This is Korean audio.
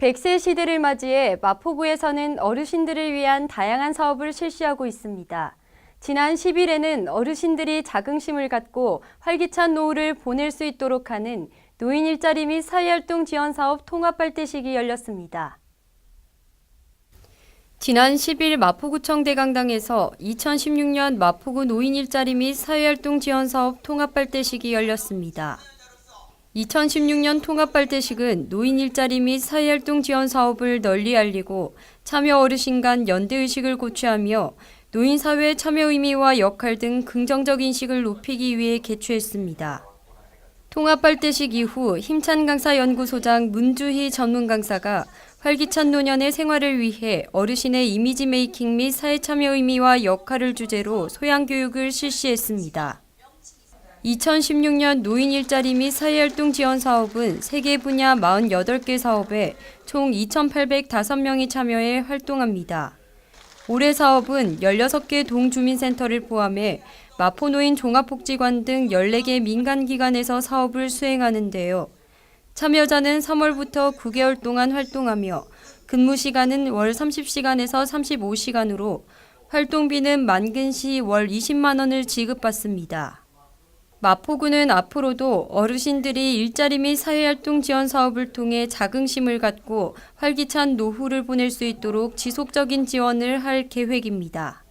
100세 시대를 맞이해 마포구에서는 어르신들을 위한 다양한 사업을 실시하고 있습니다. 지난 10일에는 어르신들이 자긍심을 갖고 활기찬 노후를 보낼 수 있도록 하는 노인 일자리 및 사회활동 지원 사업 통합 발대식이 열렸습니다. 지난 10일 마포구청 대강당에서 2016년 마포구 노인 일자리 및 사회활동 지원 사업 통합 발대식이 열렸습니다. 2016년 통합발대식은 노인 일자리 및 사회활동 지원 사업을 널리 알리고 참여 어르신 간 연대의식을 고취하며 노인 사회 참여 의미와 역할 등 긍정적 인식을 높이기 위해 개최했습니다. 통합발대식 이후 힘찬 강사 연구소장 문주희 전문 강사가 활기찬 노년의 생활을 위해 어르신의 이미지 메이킹 및 사회 참여 의미와 역할을 주제로 소양 교육을 실시했습니다. 2016년 노인 일자리 및 사회활동 지원 사업은 세계 분야 48개 사업에 총 2,805명이 참여해 활동합니다. 올해 사업은 16개 동주민센터를 포함해 마포노인 종합복지관 등 14개 민간기관에서 사업을 수행하는데요. 참여자는 3월부터 9개월 동안 활동하며 근무 시간은 월 30시간에서 35시간으로 활동비는 만근 시 월 20만 원을 지급받습니다. 마포구는 앞으로도 어르신들이 일자리 및 사회활동 지원 사업을 통해 자긍심을 갖고 활기찬 노후를 보낼 수 있도록 지속적인 지원을 할 계획입니다.